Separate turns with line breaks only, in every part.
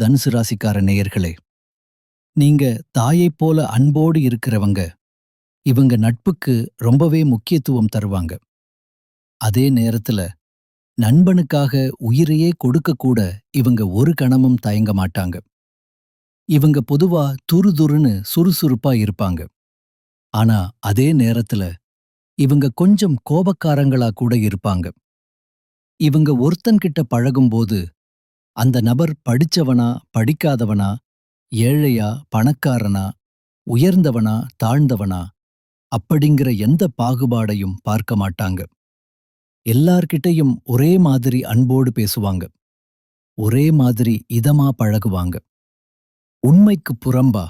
தனுசு ராசிக்கார நேயர்களே நீங்க தாயைப் போல அன்போடு இருக்கிறவங்க இவங்க நட்புக்கு ரொம்பவே முக்கியத்துவம் தருவாங்க. அதே நேரத்துல நண்பனுக்காக உயிரையே கொடுக்கக்கூட இவங்க ஒரு கணமும் தயங்க மாட்டாங்க. இவங்க பொதுவா துருதுருன்னு சுறுசுறுப்பா இருப்பாங்க. ஆனா அதே நேரத்துல இவங்க கொஞ்சம் கோபக்காரங்களா கூட இருப்பாங்க. இவங்க ஒருத்தன்கிட்ட பழகும்போது அந்த நபர் படிச்சவனா படிக்காதவனா ஏழையா பணக்காரனா உயர்ந்தவனா தாழ்ந்தவனா அப்படிங்கிற எந்த பாகுபாடையும் பார்க்க மாட்டாங்க. எல்லார்கிட்டயும் ஒரே மாதிரி அன்போடு பேசுவாங்க. ஒரே மாதிரி இதமா பழகுவாங்க. உண்மைக்கு புறம்பா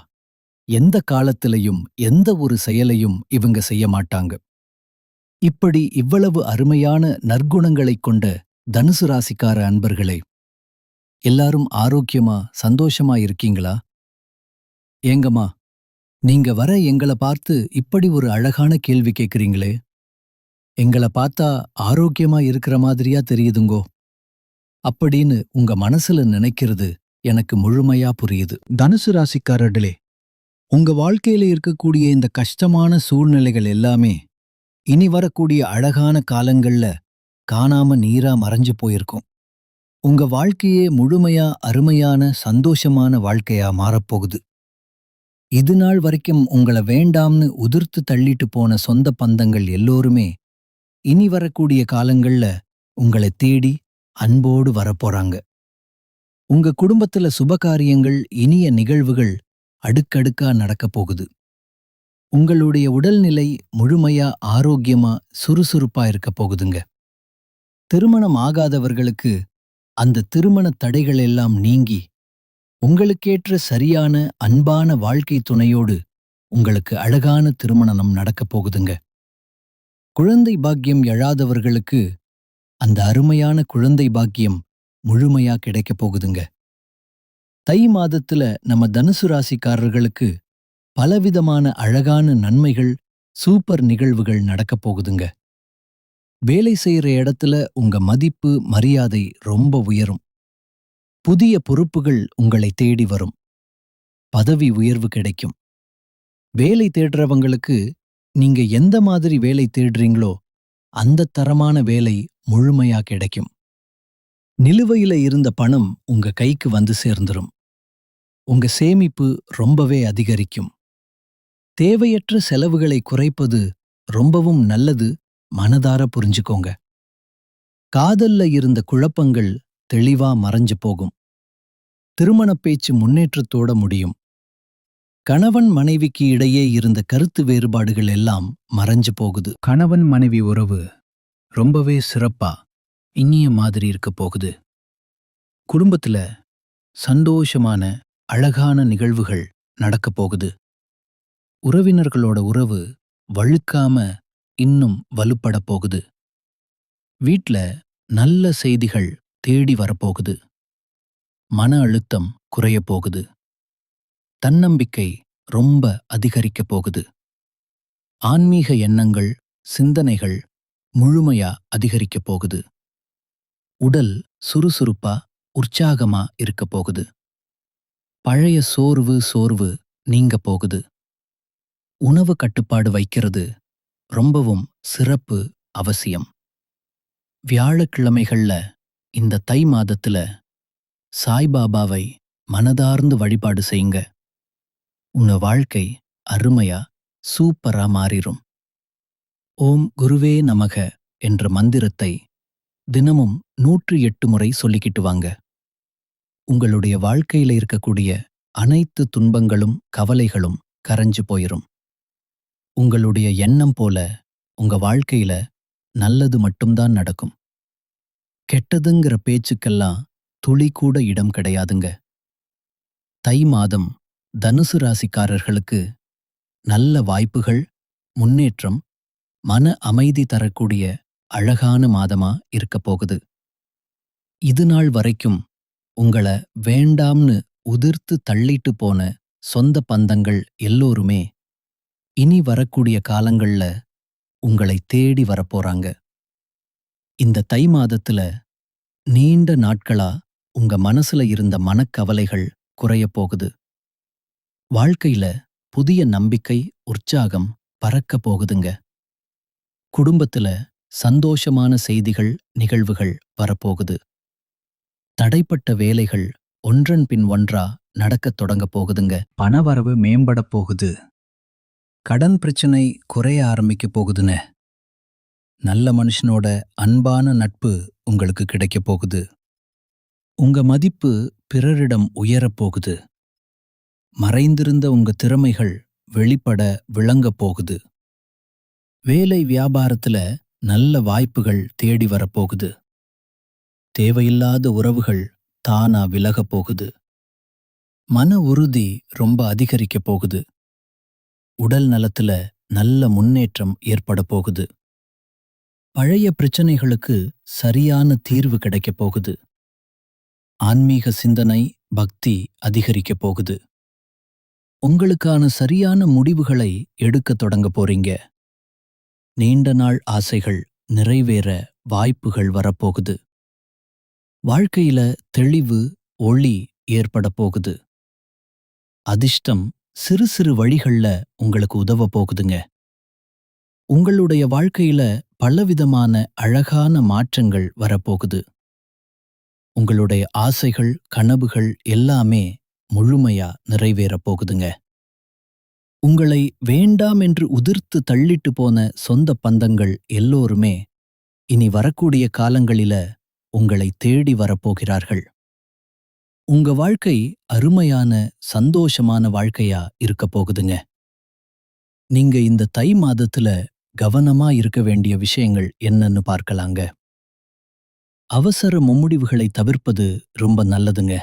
எந்த காலத்திலையும் எந்த ஒரு செயலையும் இவங்க செய்ய மாட்டாங்க. இப்படி இவ்வளவு அருமையான நற்குணங்களைக் கொண்ட தனுசு ராசிக்கார அன்பர்களே எல்லாரும் ஆரோக்கியமா சந்தோஷமா இருக்கீங்களா? ஏங்கம்மா நீங்க வர எங்கள பார்த்து இப்படி ஒரு அழகான கேள்வி கேக்குறீங்களே. எங்கள பார்த்தா ஆரோக்கியமா இருக்கிற மாதிரியா தெரியுதுங்கோ. அப்படின்னு உங்க மனசுல நினைக்கிறது எனக்கு முழுமையா புரியுது.
தனுசு ராசிக்காரர்களே உங்க வாழ்க்கையில இருக்கக்கூடிய இந்த கஷ்டமான சூழ்நிலைகள் எல்லாமே இனி வரக்கூடிய அழகான காலங்கள்ல காணாம நீரா மறைஞ்சு போயிருக்கும். உங்க வாழ்க்கையே முழுமையா அருமையான சந்தோஷமான வாழ்க்கையா மாறப்போகுது. இது நாள் வரைக்கும் உங்களை வேண்டாம்னு உதிர்த்து தள்ளிட்டு போன சொந்த பந்தங்கள் எல்லோருமே இனி வரக்கூடிய காலங்கள்ல உங்களை தேடி அன்போடு வரப்போறாங்க. உங்க குடும்பத்துல சுபகாரியங்கள் இனிய நிகழ்வுகள் அடுக்கடுக்கா நடக்கப் போகுது. உங்களுடைய உடல்நிலை முழுமையா ஆரோக்கியமா சுறுசுறுப்பா இருக்க போகுதுங்க. திருமணம் ஆகாதவர்களுக்கு அந்த திருமண தடைகள் எல்லாம் நீங்கி உங்களுக்கேற்ற சரியான அன்பான வாழ்க்கை துணையோடு உங்களுக்கு அழகான திருமணம் நடக்கப் போகுதுங்க. குழந்தை பாக்கியம் எழாதவர்களுக்கு அந்த அருமையான குழந்தை பாக்கியம் முழுமையா கிடைக்கப் போகுதுங்க. தை மாதத்துல நம்ம தனுசு ராசிக்காரர்களுக்கு பலவிதமான அழகான நன்மைகள் சூப்பர் நிகழ்வுகள் நடக்கப் போகுதுங்க. வேலை செய்யற இடத்துல உங்க மதிப்பு மரியாதை ரொம்ப உயரும். புதிய பொறுப்புகள் உங்களை தேடி வரும். பதவி உயர்வு கிடைக்கும். வேலை தேடுறவங்களுக்கு நீங்க எந்த மாதிரி வேலை தேடுறீங்களோ அந்த தரமான வேலை முழுமையா கிடைக்கும். நிலுவையில இருந்த பணம் உங்க கைக்கு வந்து சேர்ந்துரும். உங்க சேமிப்பு ரொம்பவே அதிகரிக்கும். தேவையற்ற செலவுகளை குறைப்பது ரொம்பவும் நல்லது மனதார புரிஞ்சுக்கோங்க. காதல்ல இருந்த குழப்பங்கள் தெளிவா மறைஞ்சு போகும். திருமணப் பேச்சு முன்னேற்றத்தோட முடியும். கணவன் மனைவிக்கு இடையே இருந்த கருத்து வேறுபாடுகள் எல்லாம் மறைஞ்சு போகுது. கணவன் மனைவி உறவு ரொம்பவே சிறப்பா இனிய மாதிரி இருக்க போகுது. குடும்பத்துல சந்தோஷமான அழகான நிகழ்வுகள் நடக்கப் போகுது. உறவினர்களோட உறவு வழுக்காம இன்னும் வலுப்படப் போகுது வீட்ல நல்ல செய்திகள் தேடி வரப்போகுது. மன அழுத்தம் குறையப் போகுது. தன்னம்பிக்கை ரொம்ப அதிகரிக்கப் போகுது. ஆன்மீக எண்ணங்கள் சிந்தனைகள் முழுமையா அதிகரிக்கப் போகுது. உடல் சுறுசுறுப்பா உற்சாகமா இருக்கப் போகுது. பழைய சோர்வு சோர்வு நீங்க போகுது. உணவு கட்டுப்பாடு வைக்கிறது ரொம்பவும் சிறப்பு அவசியம். வியாழக்கிழமைகள்ல இந்த தை மாதத்துல சாய்பாபாவை மனதார்ந்து வழிபாடு செய்யுங்க. உங்க வாழ்க்கை அருமையா சூப்பரா மாறிரும். ஓம் குருவே நமக என்ற மந்திரத்தை தினமும் நூற்று எட்டு முறை சொல்லிக்கிட்டு வாங்க. உங்களுடைய வாழ்க்கையில இருக்கக்கூடிய அனைத்து துன்பங்களும் கவலைகளும் கரைஞ்சு போயிரும். உங்களுடைய எண்ணம் போல உங்க வாழ்க்கையில நல்லது மட்டும்தான் நடக்கும். கெட்டதுங்கிற பேச்சுக்கெல்லாம் துளி கூட இடம் கிடையாதுங்க. தை மாதம் தனுசு ராசிக்காரர்களுக்கு நல்ல வாய்ப்புகள் முன்னேற்றம் மன அமைதி தரக்கூடிய அழகான மாதமா இருக்கப் போகுது. இது நாள் வரைக்கும் உங்கள வேண்டாம்னு உதிர்த்து தள்ளிட்டு போன சொந்த பந்தங்கள் எல்லோருமே இனி வரக்கூடிய காலங்கள்ல உங்களை தேடி வரப்போறாங்க. இந்த தை மாதத்துல நீண்ட நாட்களா உங்க மனசுல இருந்த மனக்கவலைகள் குறையப் போகுது. வாழ்க்கையில புதிய நம்பிக்கை உற்சாகம் பறக்க போகுதுங்க. குடும்பத்துல சந்தோஷமான செய்திகள் நிகழ்வுகள் வரப்போகுது. தடைப்பட்ட வேலைகள் ஒன்றன் பின் ஒன்றா நடக்கத் தொடங்கப் போகுதுங்க.
பணவரவு மேம்பட போகுது. கடன் பிரச்சனை குறைய ஆரம்பிக்க போகுதுன்னு நல்ல மனுஷனோட அன்பான நட்பு உங்களுக்கு கிடைக்கப் போகுது. உங்க மதிப்பு பிறரிடம் உயரப் போகுது. மறைந்திருந்த உங்க திறமைகள் வெளிப்பட விளங்கப் போகுது. வேலை வியாபாரத்துல நல்ல வாய்ப்புகள் தேடி வரப்போகுது தேவையில்லாத உறவுகள் தானா விலகப் போகுது. மன உறுதி ரொம்ப அதிகரிக்கப் போகுது. உடல் நலத்துல நல்ல முன்னேற்றம் ஏற்பட போகுது. பழைய பிரச்சனைகளுக்கு சரியான தீர்வு கிடைக்கப் போகுது. ஆன்மீக சிந்தனை பக்தி அதிகரிக்கப் போகுது. உங்களுக்கான சரியான முடிவுகளை எடுக்கத் தொடங்க போறீங்க. நீண்ட நாள் ஆசைகள் நிறைவேற வாய்ப்புகள் வரப்போகுது வாழ்க்கையில தெளிவு ஒளி ஏற்பட போகுது. அதிர்ஷ்டம் சிறு சிறு வழிகள்ல உங்களுக்கு உதவ போகுதுங்க. உங்களுடைய வாழ்க்கையில பலவிதமான அழகான மாற்றங்கள் வரப்போகுது. உங்களுடைய ஆசைகள் கனவுகள் எல்லாமே முழுமையா நிறைவேறப் போகுதுங்க. உங்களை வேண்டாம் என்று உதிர்த்து தள்ளிட்டு போன சொந்த பந்தங்கள் எல்லோருமே இனி வரக்கூடிய காலங்களில உங்களை தேடி வரப்போகிறார்கள் உங்க வாழ்க்கை அருமையான சந்தோஷமான வாழ்க்கையா இருக்க போகுதுங்க. நீங்க இந்த தை மாதத்துல கவனமா இருக்க வேண்டிய விஷயங்கள் என்னன்னு பார்க்கலாங்க. அவசர மும்முடிவுகளை தவிர்ப்பது ரொம்ப நல்லதுங்க.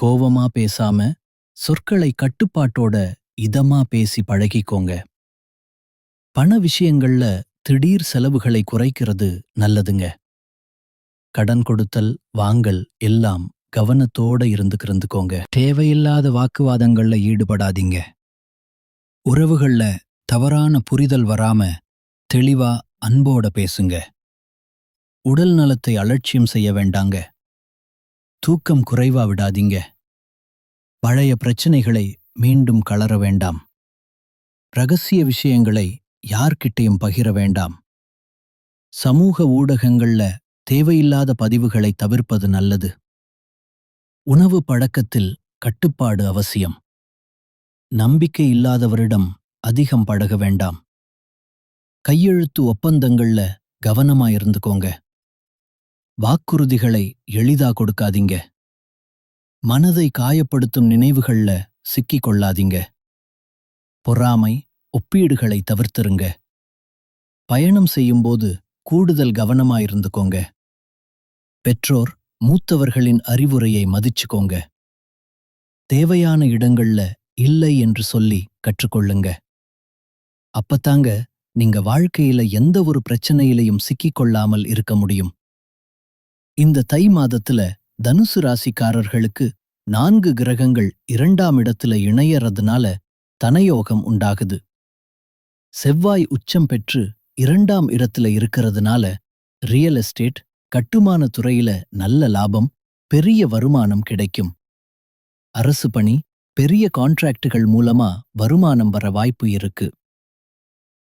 கோவமா பேசாம சொற்களை கட்டுப்பாட்டோட இதமா பேசி பழகிக்கோங்க. பண விஷயங்கள்ல திடீர் செலவுகளை குறைக்கிறது நல்லதுங்க. கடன் கொடுத்தல் வாங்கல் எல்லாம் கவனத்தோட இருந்துக்கிறந்துக்கோங்க தேவையில்லாத வாக்குவாதங்கள்ல ஈடுபடாதீங்க. உறவுகள்ல தவறான புரிதல் வராம தெளிவா அன்போட பேசுங்க. உடல் நலத்தை அலட்சியம் செய்ய வேண்டாங்க. தூக்கம் குறைவா விடாதீங்க. பழைய பிரச்சனைகளை மீண்டும் கலர வேண்டாம். ரகசிய விஷயங்களை யார்கிட்டயும் பகிர வேண்டாம். சமூக ஊடகங்கள்ல தேவையில்லாத பதிவுகளை தவிர்ப்பது நல்லது. உணவு பழக்கத்தில் கட்டுப்பாடு அவசியம். நம்பிக்கை இல்லாதவரிடம் அதிகம் பழக வேண்டாம். கையெழுத்து ஒப்பந்தங்கள்ல கவனமா இருந்துக்கோங்க. வாக்குறுதிகளை எளிதா கொடுக்காதீங்க. மனதை காயப்படுத்தும் நினைவுகள்ல சிக்கிக் கொள்ளாதீங்க. பொறாமை ஒப்பீடுகளை தவிர்த்திருங்க. பயணம் செய்யும்போது கூடுதல் கவனமா இருந்துக்கோங்க. பெற்றோர் மூத்தவர்களின் அறிவுரையை மதிச்சுக்கோங்க. தேவையான இடங்கள்ல இல்லை என்று சொல்லி கற்றுக்கொள்ளுங்க. அப்பத்தாங்க நீங்க வாழ்க்கையில எந்த ஒரு பிரச்சனையிலையும் சிக்கிக் கொள்ளாமல் இருக்க முடியும். இந்த தை மாதத்துல தனுசு ராசிக்காரர்களுக்கு நான்கு கிரகங்கள் இரண்டாம் இடத்துல இணையறதுனால தனயோகம் உண்டாகுது. செவ்வாய் உச்சம் பெற்று இரண்டாம் இடத்துல இருக்கிறதுனால ரியல் எஸ்டேட் கட்டுமான துறையில நல்ல லாபம் பெரிய வருமானம் கிடைக்கும். அரசு பணி பெரிய கான்ட்ராக்டுகள் மூலமா வருமானம் வர வாய்ப்பு இருக்கு.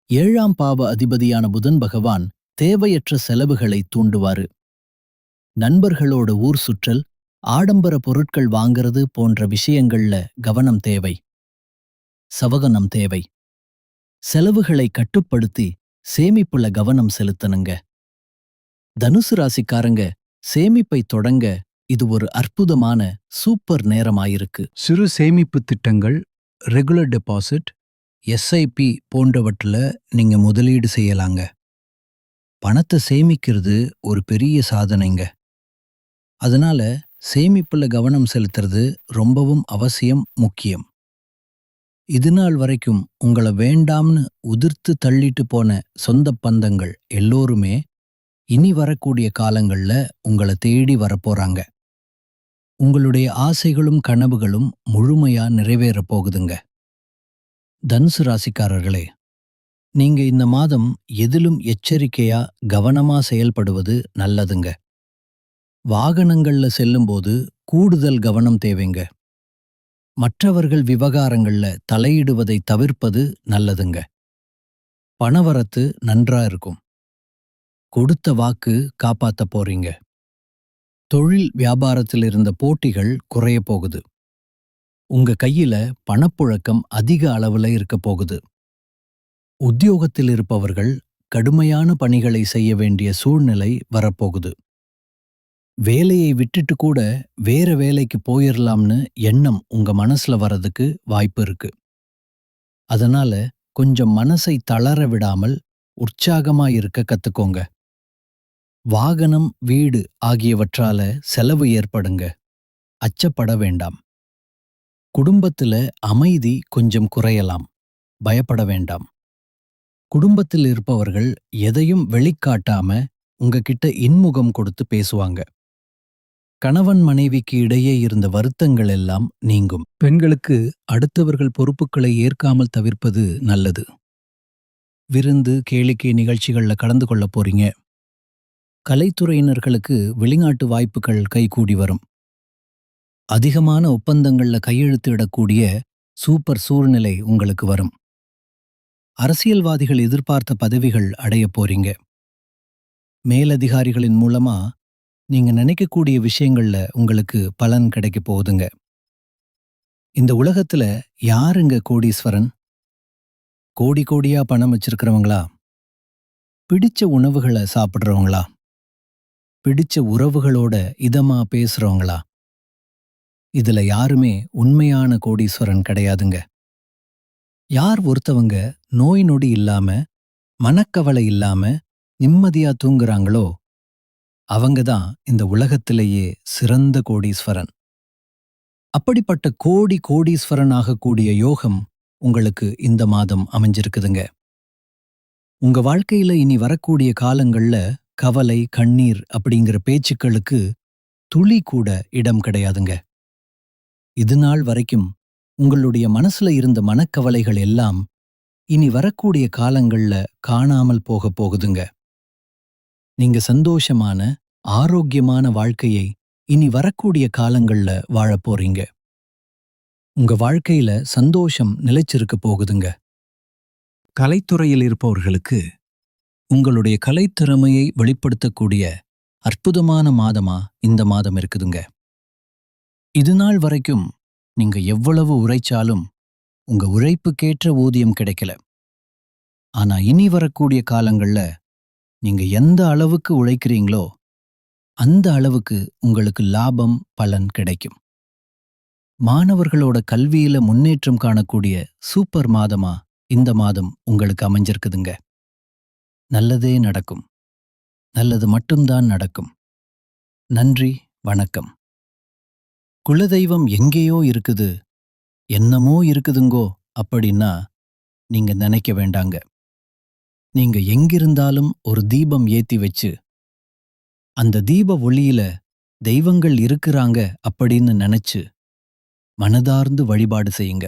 ஏழாம் பாவ அதிபதியான புதன் பகவான் தேவையற்ற செலவுகளை தூண்டுவாரு. நண்பர்களோட ஊர் சுற்றல் ஆடம்பர பொருட்கள் வாங்கிறது போன்ற விஷயங்கள்ல கவனம் தேவை. சவகனம் தேவை. செலவுகளை கட்டுப்படுத்தி சேமிப்புல கவனம் செலுத்தணுங்க. தனுசு ராசிக்காரங்க சேமிப்பை தொடங்க இது ஒரு அற்புதமான சூப்பர் நேரமாயிருக்கு. சிறு சேமிப்பு திட்டங்கள் ரெகுலர் டெபாசிட் எஸ்ஐபி போன்றவற்றில் நீங்க முதலீடு செய்யலாங்க. பணத்தை சேமிக்கிறது ஒரு பெரிய சாதனைங்க. அதனால சேமிப்புல கவனம் செலுத்துறது ரொம்பவும் அவசியம் முக்கியம். இது நாள் வரைக்கும் உங்களை வேண்டாம்னு உதிர்த்து தள்ளிட்டு போன சொந்த பந்தங்கள் எல்லோருமே இனி வரக்கூடிய காலங்கள்ல உங்களை தேடி வரப்போறாங்க. உங்களுடைய ஆசைகளும் கனவுகளும் முழுமையா நிறைவேறப் போகுதுங்க. தனுசு ராசிக்காரர்களே நீங்க இந்த மாதம் எதிலும் எச்சரிக்கையா கவனமா செயல்படுவது நல்லதுங்க. வாகனங்கள்ல செல்லும்போது கூடுதல் கவனம் தேவைங்க. மற்றவர்கள் விவகாரங்கள்ல தலையிடுவதை தவிர்ப்பது நல்லதுங்க. பணவரத்து நன்றா இருக்கும். கொடுத்த வாக்கு காப்பாத்த போறீங்க. தொழில் வியாபாரத்தில் இருந்த போட்டிகள் குறைய போகுது. உங்க கையில பணப்புழக்கம் அதிக அளவுல இருக்க போகுது. உத்தியோகத்தில் இருப்பவர்கள் கடுமையான பணிகளை செய்ய வேண்டிய சூழ்நிலை வரப்போகுது. வேலையை விட்டுட்டு கூட வேற வேலைக்கு போயிடலாம்னு எண்ணம் உங்க மனசுல வர்றதுக்கு வாய்ப்பு இருக்கு. அதனால கொஞ்சம் மனசை தளர விடாமல் உற்சாகமா இருக்க கத்துக்கோங்க. வாகனம் வீடு ஆகியவற்றால செலவு ஏற்படுங்க. அச்சப்பட வேண்டாம். குடும்பத்துல அமைதி கொஞ்சம் குறையலாம். பயப்பட வேண்டாம். குடும்பத்தில் இருப்பவர்கள் எதையும் வெளிக்காட்டாம உங்ககிட்ட இன்முகம் கொடுத்து பேசுவாங்க. கணவன் மனைவிக்கு இடையே இருந்த வருத்தங்கள் எல்லாம் நீங்கும். பெண்களுக்கு அடுத்தவர்கள் பொறுப்புகளை ஏற்காமல் தவிர்ப்பது நல்லது. விருந்து கேளிக்கை நிகழ்ச்சிகள்ல கலந்து கொள்ள போறீங்க. கலைத்துறையினர்களுக்கு வெளிநாட்டு வாய்ப்புகள் கைகூடி வரும். அதிகமான ஒப்பந்தங்கள்ல கையெழுத்திடக்கூடிய சூப்பர் சூழ்நிலை உங்களுக்கு வரும். அரசியல்வாதிகள் எதிர்பார்த்த பதவிகள் அடைய போறீங்க. மேலதிகாரிகளின் மூலமா நீங்க நினைக்கக்கூடிய விஷயங்கள்ல உங்களுக்கு பலன் கிடைக்க போகுதுங்க. இந்த உலகத்துல யாருங்க கோடீஸ்வரன்? கோடி கோடியா பணம் வச்சிருக்கிறவங்களா? பிடிச்ச உணவுகளை சாப்பிடுறவங்களா? பிடிச்ச உறவுகளோட இதமா பேசுறவங்களா? இதுல யாருமே உண்மையான கோடீஸ்வரன் கிடையாதுங்க. யார் ஒருத்தவங்க நோய் நொடி இல்லாம மனக்கவலை இல்லாம நிம்மதியா தூங்குறாங்களோ அவங்க தான் இந்த உலகத்திலேயே சிறந்த கோடீஸ்வரன். அப்படிப்பட்ட கோடி கோடீஸ்வரன் ஆகக்கூடிய யோகம் உங்களுக்கு இந்த மாதம் அமைஞ்சிருக்குதுங்க. உங்க வாழ்க்கையில இனி வரக்கூடிய காலங்கள்ல கவலை கண்ணீர் அப்படிங்கிற பேச்சுக்களுக்கு துளி கூட இடம் கிடையாதுங்க. இது நாள் வரைக்கும் உங்களுடைய மனசுல இருந்த மனக்கவலைகள் எல்லாம் இனி வரக்கூடிய காலங்கள்ல காணாமல் போக போகுதுங்க. நீங்க சந்தோஷமான ஆரோக்கியமான வாழ்க்கையை இனி வரக்கூடிய காலங்கள்ல வாழப் போறீங்க. உங்க வாழ்க்கையில சந்தோஷம் நிலைச்சிருக்க போகுதுங்க. கலைத்துறையில் இருப்பவர்களுக்கு உங்களுடைய கலைத்திறமையை வெளிப்படுத்தக்கூடிய அற்புதமான மாதமா இந்த மாதம் இருக்குதுங்க. இது நாள் வரைக்கும் நீங்க எவ்வளவு உழைச்சாலும் உங்க உழைப்புக்கேற்ற ஊதியம் கிடைக்கல. ஆனா இனி வரக்கூடிய காலங்கள்ல நீங்க எந்த அளவுக்கு உழைக்கிறீங்களோ அந்த அளவுக்கு உங்களுக்கு லாபம் பலன் கிடைக்கும். மாணவர்களோட கல்வியில முன்னேற்றம் காணக்கூடிய சூப்பர் மாதமா இந்த மாதம் உங்களுக்கு அமைஞ்சிருக்குதுங்க. நல்லதே நடக்கும். நல்லது மட்டும்தான் நடக்கும். நன்றி வணக்கம். குலதெய்வம் எங்கேயோ இருக்குது. என்னமோ இருக்குதுங்கோ அப்படின்னா நீங்க நினைக்க வேண்டாங்க. நீங்க எங்கிருந்தாலும் ஒரு தீபம் ஏத்தி வச்சு அந்த தீப ஒளியில தெய்வங்கள் இருக்கிறாங்க அப்படின்னு நினைச்சு மனதார்ந்து வழிபாடு செய்யுங்க.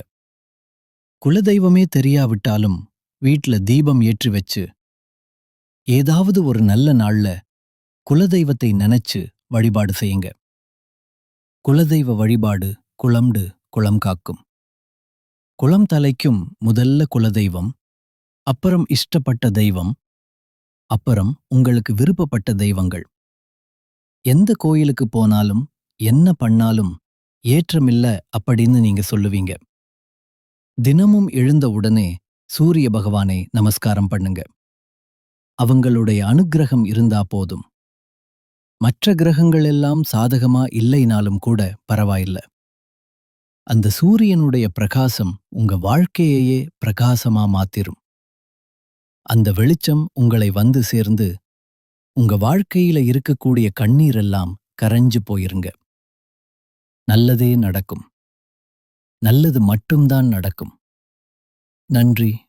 குலதெய்வமே தெரியாவிட்டாலும் வீட்ல தீபம் ஏற்றி வச்சு ஏதாவது ஒரு நல்ல நாள்ல குலதெய்வத்தை நினைச்சு வழிபாடு செய்யுங்க. குலதெய்வ வழிபாடு குளம்டு குளம் காக்கும். குளம் தலைக்கும் முதல்ல குலதெய்வம் அப்புறம் இஷ்டப்பட்ட தெய்வம் அப்புறம் உங்களுக்கு விருப்பப்பட்ட தெய்வங்கள். எந்த கோயிலுக்கு போனாலும் என்ன பண்ணாலும் ஏற்றமில்ல அப்படின்னு நீங்க சொல்லுவீங்க. தினமும் எழுந்த உடனே சூரிய பகவானை நமஸ்காரம் பண்ணுங்க. அவங்களுடைய அனுக்கிரகம் இருந்தா போதும். மற்ற கிரகங்கள் எல்லாம் சாதகமா இல்லைனாலும் கூட பரவாயில்ல. அந்த சூரியனுடைய பிரகாசம் உங்க வாழ்க்கையையே பிரகாசமா மாத்திரும். அந்த வெளிச்சம் உங்களை வந்து சேர்ந்து உங்க வாழ்க்கையில இருக்கக்கூடிய கண்ணீரெல்லாம் கரைஞ்சு போயிருங்க. நல்லதே நடக்கும். நல்லது மட்டும்தான் நடக்கும். நன்றி.